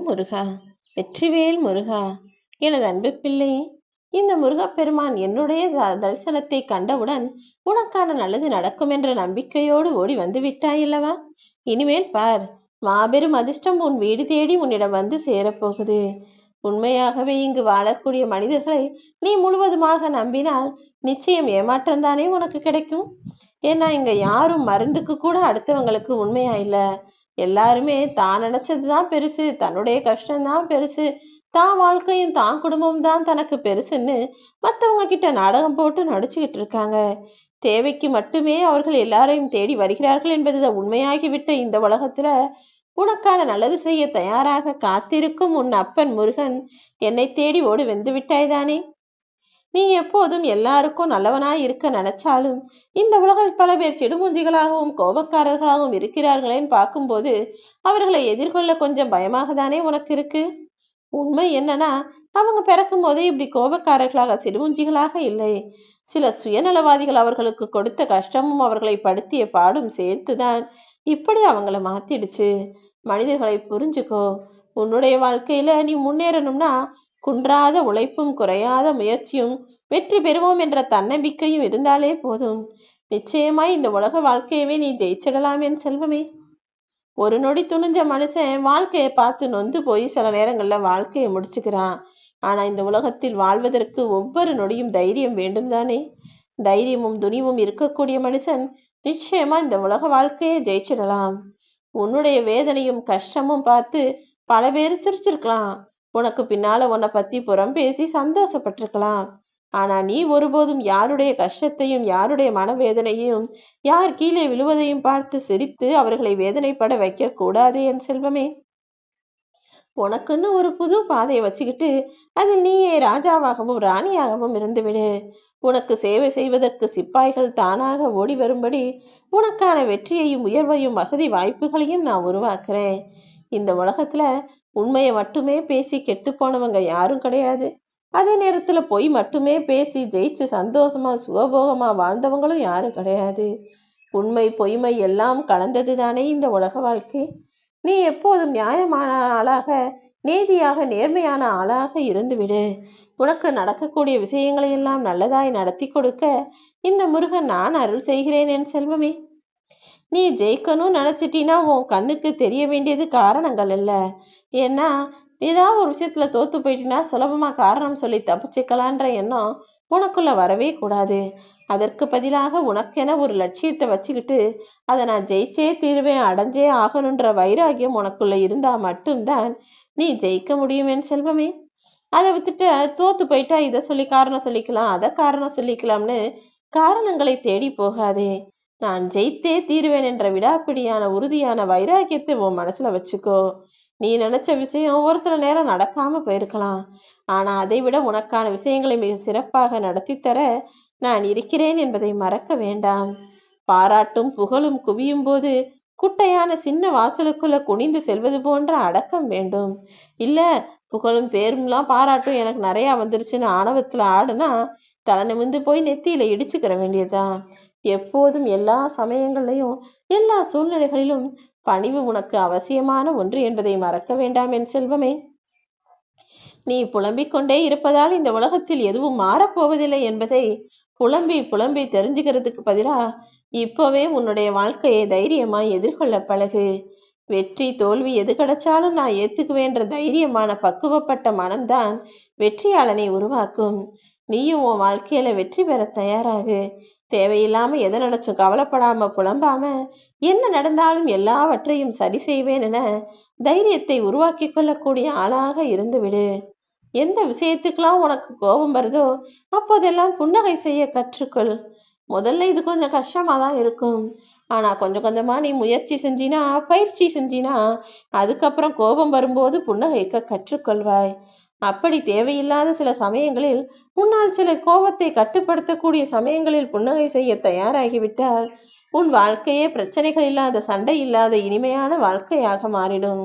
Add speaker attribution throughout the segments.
Speaker 1: ஓம் முருகா வெற்றிவேல் முருகா. எனது அன்பு பிள்ளை இந்த முருகப்பெருமான் என்னுடைய தரிசனத்தை கண்டவுடன் உனக்கான நல்லது நடக்கும் என்ற நம்பிக்கையோடு ஓடி வந்து விட்டாயல்லவா இனிமேல் பார் மாபெரும் அதிர்ஷ்டம் உன் வீடு தேடி உன்னிடம் வந்து சேரப்போகுது. உண்மையாகவே இங்கு வாழக்கூடிய மனிதர்களை நீ முழுவதுமாக நம்பினால் நிச்சயம் ஏமாற்றம்தானே உனக்கு கிடைக்கும்? ஏன்னா இங்க யாரும் மருந்துக்கு கூட அடுத்தவங்களுக்கு உண்மையா இல்லை. எல்லாருமே தான் நினைச்சது தான் பெருசு தன்னுடைய கஷ்டம்தான் பெருசு. தான் வாழ்க்கையும் தான் குடும்பம் தான் தனக்கு பெருசுன்னு மற்றவங்க கிட்ட நாடகம் போட்டு நடிச்சுக்கிட்டு இருக்காங்க. தேவைக்கு மட்டுமே அவர்கள் எல்லாரையும் தேடி வருகிறார்கள் என்பது உண்மையாகிவிட்ட இந்த உலகத்துல. உனக்கான நல்லது செய்ய தயாராக காத்திருக்கும் உன் அப்பன் முருகன் என்னை தேடி ஓடி வந்து விட்டாய்தானே நீ எப்போதும் எல்லாருக்கும் நல்லவனாய் இருக்க நினைச்சாலும் இந்த உலகில் பல பேர் சிடுமூஞ்சிகளாகவும் கோபக்காரர்களாகவும் இருக்கிறார்களேன்னு பார்க்கும்போது அவர்களை எதிர்கொள்ள கொஞ்சம் பயமாக தானே உனக்கு இருக்கு? உண்மை என்னன்னா அவங்க பிறக்கும் போதே இப்படி கோபக்காரர்களாக சிடுமூஞ்சிகளாக இல்லை. சில சுயநலவாதிகள் அவர்களுக்கு கொடுத்த கஷ்டமும் அவர்களை படுத்திய பாடும் சேர்த்துதான் இப்படி அவங்கள மாத்திடுச்சு. மனிதர்களை புரிஞ்சுக்கோ. உன்னுடைய வாழ்க்கையில நீ முன்னேறணும்னா குன்றாத உழைப்பும் குறையாத முயற்சியும் வெற்றி பெறுவோம் என்ற தன்னம்பிக்கையும் இருந்தாலே போதும். நிச்சயமாய் இந்த உலக வாழ்க்கையவே நீ ஜெயிச்சிடலாம் என் செல்வமே. ஒரு நொடி துணிஞ்ச மனுஷன் வாழ்க்கையை பார்த்து நொந்து போய் சில நேரங்கள்ல வாழ்க்கையை முடிச்சுக்கிறான். ஆனா இந்த உலகத்தில் வாழ்வதற்கு ஒவ்வொரு நொடியும் தைரியம் வேண்டும் தானே தைரியமும் துணிவும் இருக்கக்கூடிய மனுஷன் நிச்சயமா இந்த உலக வாழ்க்கையை ஜெயிச்சிடலாம். உன்னுடைய வேதனையும் கஷ்டமும் பார்த்து பல பேர் சிரிச்சிருக்கலாம். உனக்கு பின்னால உன்னை பத்தி புறம் பேசி சந்தோஷப்பட்டிருக்கலாம். ஆனா நீ ஒருபோதும் யாருடைய கஷ்டத்தையும் யாருடைய மனவேதனையும் யார் கீழே விழுவதையும் பார்த்து சிரித்து அவர்களை வேதனைப்பட வைக்க கூடாது என் செல்வமே. உனக்குன்னு ஒரு புது பாதையை வச்சுக்கிட்டு அதில் நீயே ராஜாவாகவும் ராணியாகவும் இருந்துவிடு. உனக்கு சேவை செய்வதற்கு சிப்பாய்கள் தானாக ஓடி வரும்படி உனக்கான வெற்றியையும் உயர்வையும் வசதி வாய்ப்புகளையும் நான் உருவாக்குறேன். இந்த உலகத்துல உண்மையை மட்டுமே பேசி கெட்டு போனவங்க யாரும் கிடையாது. அதே நேரத்துல பொய் மட்டுமே பேசி ஜெயிச்சு சந்தோஷமா சுகபோகமா வாழ்ந்தவங்களும் யாரும் கிடையாது. உண்மை பொய்மை எல்லாம் கலந்தது தானே இந்த உலக வாழ்க்கை. நீ எப்போதும் நியாயமான ஆளாக நேதியாக நேர்மையான ஆளாக இருந்துவிடு. உனக்கு நடக்கக்கூடிய விஷயங்களை எல்லாம் நல்லதாய் நடத்தி கொடுக்க இந்த முருகன் நான் அருள் செய்கிறேன் என் செல்வமே. நீ ஜெயிக்கணும்னு நினைச்சிட்டீன்னா உன் கண்ணுக்கு தெரிய வேண்டியது காரணங்கள் இல்லை. ஏன்னா ஏதாவது ஒரு விஷயத்துல தோத்து போயிட்டீன்னா சுலபமா காரணம் சொல்லி தப்பிச்சுக்கலான்ற எண்ணம் உனக்குள்ள வரவே கூடாது. அதற்கு பதிலாக உனக்கென ஒரு லட்சியத்தை வச்சுக்கிட்டு அதை நான் ஜெயிச்சே தீருவேன் அடைஞ்சே ஆகணுன்ற வைராகியம் உனக்குள்ள இருந்தா மட்டும்தான் நீ ஜெயிக்க முடியுமேன் செல்வமே. அதை விட்டுட்டு தோத்து போயிட்டா இதை சொல்லி காரணம் சொல்லிக்கலாம் அதை காரணம் சொல்லிக்கலாம்னு காரணங்களை தேடி போகாதே. நான் ஜெயித்தே தீர்வேன் என்ற விடாப்பிடியான உறுதியான வைராக்கியத்தை உன் மனசுல வச்சுக்கோ. நீ நினைச்ச விஷயம் ஒரு சில நேரம் நடக்காம போயிருக்கலாம். ஆனா அதை விட உனக்கான விஷயங்களை மிக சிறப்பாக நடத்தி தர நான் இருக்கிறேன் என்பதை மறக்க வேண்டாம். பாராட்டும் புகழும் குவியும் போது குட்டையான சின்ன வாசலுக்குள்ள குனிந்து செல்வது போன்ற அடக்கம் வேண்டும். இல்ல புகழும் பேரும்லாம் பாராட்டும் எனக்கு நிறைய வந்துருச்சுன்னு ஆணவத்துல ஆடுனா தலை நிமிந்து போய் நெத்தியில இடிச்சுக்கிற வேண்டியதுதான். எப்போதும் எல்லா சமயங்கள்லையும் எல்லா சூழ்நிலைகளிலும் பணிவு உனக்கு அவசியமான ஒன்று என்பதை மறக்க வேண்டாம் என் செல்வமே. நீ புலம்பிக் கொண்டே இருப்பதால் இந்த உலகத்தில் எதுவும் மாறப்போவதில்லை என்பதை புலம்பி புலம்பி தெரிஞ்சுக்கிறதுக்கு பதிலா இப்போவே உன்னுடைய வாழ்க்கையை தைரியமாய் எதிர்கொள்ள பழகு. வெற்றி தோல்வி எது கிடைச்சாலும் நான் ஏத்துக்குவேன்ற தைரியமான பக்குவப்பட்ட மனம்தான் வெற்றியாளனை உருவாக்கும். நீயும் உன் வாழ்க்கையில வெற்றி பெற தயாராகு. தேவையில்லாம எதை நினைச்சும் கவலைப்படாம புலம்பாம என்ன நடந்தாலும் எல்லாவற்றையும் சரி செய்வேன் என தைரியத்தை உருவாக்கி கொள்ளக்கூடிய ஆளாக இருந்துவிடு எந்த விஷயத்துக்கெல்லாம் உனக்கு கோபம் வருதோ அப்போதெல்லாம் புன்னகை செய்ய கற்றுக்கொள். முதல்ல இது கொஞ்சம் கஷ்டமா தான் இருக்கும். ஆனா கொஞ்சம் கொஞ்சமா நீ முயற்சி செஞ்சினா பயிற்சி செஞ்சினா அதுக்கப்புறம் கோபம் வரும்போது புன்னகைக்க கற்றுக்கொள்வாய். அப்படி தேவையில்லாத சில சமயங்களில் உன்னால் சில கோபத்தை கட்டுப்படுத்தக்கூடிய சமயங்களில் புன்னகை செய்ய தயாராகிவிட்டால் உன் வாழ்க்கையே பிரச்சனைகள் இல்லாத சண்டை இல்லாத இனிமையான வாழ்க்கையாக மாறிடும்.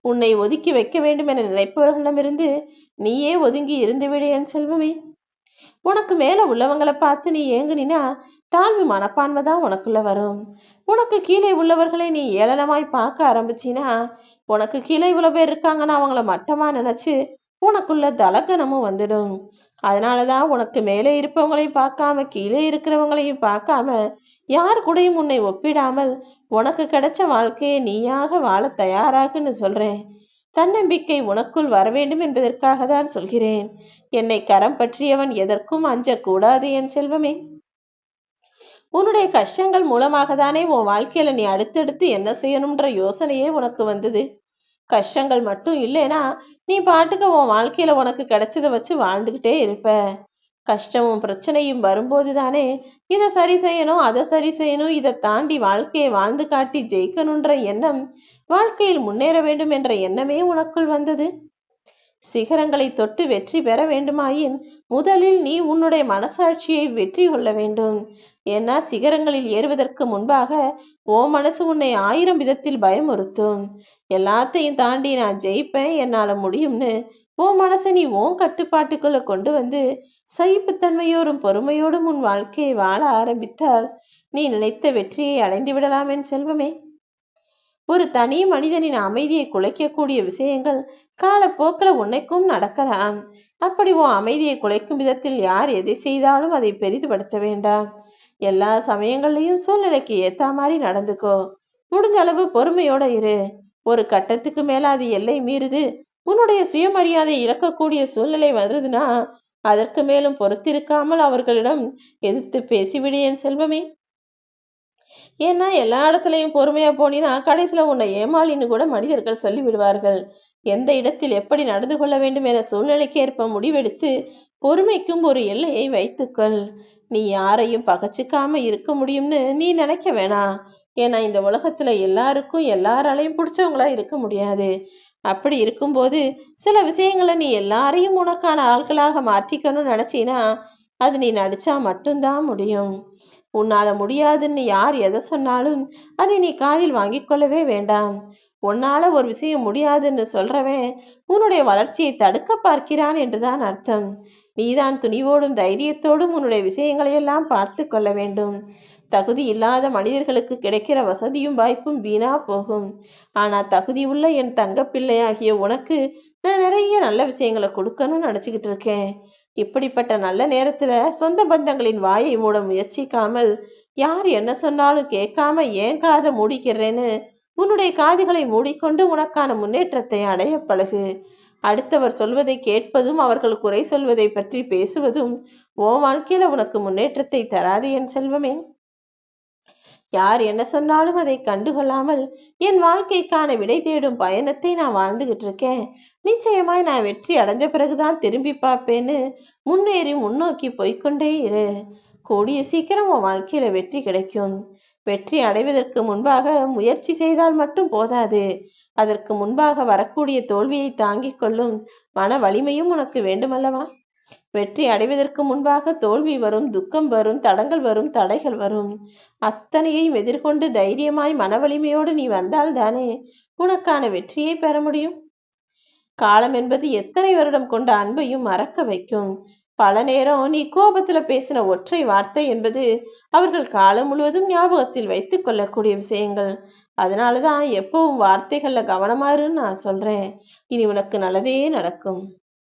Speaker 1: உன்னை ஒதுக்கி வைக்க வேண்டும் என நினைப்பவர்களிடமிருந்து நீயே ஒதுங்கி இருந்துவிடு என் செல்வமே. உனக்கு மேல உள்ளவங்களை பார்த்து நீ ஏங்குனினா தாழ்வு மனப்பான்மை தான் உனக்குள்ள வரும். உனக்கு கீழே உள்ளவர்களை நீ ஏளனமாய் பார்க்க ஆரம்பிச்சினா உனக்கு கீழே இவ்வளவு பேர் இருக்காங்கன்னா அவங்கள மட்டமா நினைச்சு உனக்குள்ள தலக்கணமும் வந்துடும். அதனாலதான் உனக்கு மேலே இருப்பவங்களையும் பார்க்காம கீழே இருக்கிறவங்களையும் பார்க்காம யார் கூடயும் உன்னை ஒப்பிடாமல் உனக்கு கிடைச்ச வாழ்க்கையை நீயாக வாழ தயாராகுன்னு சொல்றேன். தன்னம்பிக்கை உனக்குள் வர வேண்டும் என்பதற்காக தான் சொல்கிறேன். என்னை கரம் பற்றியவன் எதற்கும் அஞ்சக்கூடாது என் செல்வமே. உன்னுடைய கஷ்டங்கள் மூலமாக தானே உன் வாழ்க்கையில நீ அடுத்தடுத்து என்ன செய்யணும்ன்ற யோசனையே உனக்கு வந்தது. கஷ்டங்கள் மட்டும் இல்லைன்னா நீ பாட்டுக்கு உன் வாழ்க்கையில உனக்கு கிடைச்சதை வச்சு வாழ்ந்துகிட்டே இருப்ப. கஷ்டமும் பிரச்சனையும் வரும்போது தானே இதை சரி செய்யணும் அதை சரி செய்யணும் இதை தாண்டி வாழ்க்கையை வாழ்ந்து காட்டி ஜெயிக்கணுன்ற எண்ணம் வாழ்க்கையில் முன்னேற வேண்டும் என்ற எண்ணமே உனக்குள் வந்தது. சிகரங்களை தொட்டு வெற்றி பெற வேண்டுமாயின் முதலில் நீ உன்னுடைய மனசாட்சியை வெற்றி கொள்ள வேண்டும். ஏன்னா சிகரங்களில் ஏறுவதற்கு முன்பாக ஓ மனசு உன்னை ஆயிரம் விதத்தில் பயமுறுத்தும். எல்லாத்தையும் தாண்டி நான் ஜெயிப்பேன் என்னால முடியும்னு ஓ மனசை நீ ஓன் கட்டுப்பாட்டுக்குள்ள கொண்டு வந்து சகிப்புத்தன்மையோடும் பொறுமையோடும் உன் வாழ்க்கையை வாழ ஆரம்பித்தால் நீ நினைத்த வெற்றியை அடைந்து விடலாம் என் செல்வமே. ஒரு தனி மனிதனின் அமைதியை குலைக்கக்கூடிய விஷயங்கள் காலப்போக்கில் உன்னைக்கும் நடக்கலாம். அப்படி உன் அமைதியை குலைக்கும் விதத்தில் யார் எதை செய்தாலும் அதை பெரிதுபடுத்த வேண்டாம். எல்லா சமயங்கள்லையும் சூழ்நிலைக்கு ஏத்த மாதிரி நடந்துக்கோ. முடிஞ்ச அளவு பொறுமையோட இரு. ஒரு கட்டத்துக்கு மேல அது எல்லை மீறுது. உன்னுடைய சுயமரியாதை இழக்கக்கூடிய சூழ்நிலை வருதுன்னா அதற்கு மேலும் பொறுத்திருக்காமல் அவர்களிடம் எதிர்த்து பேசிவிடு என் செல்வமே. ஏன்னா எல்லா இடத்துலையும் பொறுமையா போனீன்னா கடைசியில உன்னை ஏமாளின்னு கூட மனிதர்கள் சொல்லிவிடுவார்கள். எந்த இடத்தில் எப்படி நடந்து கொள்ள வேண்டும் என சூழ்நிலைக்கு ஏற்ப முடிவெடுத்து பொறுமைக்கும் ஒரு எல்லையை வைத்துக்கொள். நீ யாரையும் பகச்சிக்காம இருக்க முடியும்னு நீ நினைக்க வேணாம் ஏன்னா இந்த உலகத்துல எல்லாருக்கும் எல்லாராலையும் பிடிச்சவங்களா இருக்க முடியாது. அப்படி இருக்கும்போது சில விஷயங்களை நீ எல்லாரையும் உனக்கான ஆட்களாக மாற்றிக்கணும்னு நினைச்சீனா அது நீ நடிச்சா மட்டும்தான் முடியும். உன்னால முடியாதுன்னு யார் எதை சொன்னாலும் அதை நீ காதில் வாங்கி கொள்ளவே வேண்டாம். உன்னால ஒரு விஷயம் முடியாதுன்னு சொல்றவன் உன்னுடைய வளர்ச்சியை தடுக்க பார்க்கிறான் என்றுதான் அர்த்தம். நீதான் துணிவோடும் தைரியத்தோடும் உன்னுடைய விஷயங்களை எல்லாம் பார்த்து கொள்ள வேண்டும். தகுதி இல்லாத மனிதர்களுக்கு கிடைக்கிற வசதியும் வாய்ப்பும் வீணா போகும். ஆனா தகுதி உள்ள என் தங்க பிள்ளையாகிய உனக்கு நான் நிறைய நல்ல விஷயங்களை கொடுக்கணும்னு நினைச்சுக்கிட்டு இருக்கேன். இப்படிப்பட்ட நல்ல நேரத்துல சொந்த பந்தங்களின் வாயை மூட முயற்சிக்காமல் யார் என்ன சொன்னாலும் கேட்காம ஏன் காதை மூடிக்கிறேன்னு உன்னுடைய காதுகளை மூடிக்கொண்டு உனக்கான முன்னேற்றத்தை அடைய பழகு. அடுத்தவர் சொல்வதை கேட்பதும் அவர்கள் குறை சொல்வதை பற்றி பேசுவதும் ஓ வாழ்க்கையில உனக்கு முன்னேற்றத்தை தராது என் செல்வமே. யார் என்ன சொன்னாலும் அதை கண்டுகொள்ளாமல் என் வாழ்க்கைக்கான விடை தேடும் பயணத்தை நான் வாழ்ந்துகிட்டு இருக்கேன் நிச்சயமாய் நான் வெற்றி அடைஞ்ச பிறகுதான் திரும்பி பார்ப்பேன்னு முன்னேறி முன்னோக்கி போய்கொண்டே இரு. கூடிய சீக்கிரம் உன் வாழ்க்கையில வெற்றி கிடைக்கும். வெற்றி அடைவதற்கு முன்பாக முயற்சி செய்தால் மட்டும் போதாது. அதற்கு முன்பாக வரக்கூடிய தோல்வியை தாங்கிக் கொள்ளும் மன வலிமையும் உனக்கு வேண்டுமல்லவா? வெற்றி அடைவதற்கு முன்பாக தோல்வி வரும் துக்கம் வரும் தடங்கள் வரும் தடைகள் வரும். அத்தனையையும் எதிர்கொண்டு தைரியமாய் மன வலிமையோடு நீ வந்தால்தானே உனக்கான வெற்றியை பெற முடியும். காலம் என்பது எத்தனை வருடம் கொண்ட அன்பையும் மறக்க வைக்கும்? பல நேரம் நீ கோபத்துல பேசின ஒற்றை வார்த்தை என்பது அவர்கள் காலம் முழுவதும் ஞாபகத்தில் வைத்துக் கொள்ளக்கூடிய விஷயங்கள். அதனாலதான் எப்பவும் வார்த்தைகள்ல கவனமாறுன்னு நான் சொல்றேன். இனி உனக்கு நல்லதே நடக்கும்.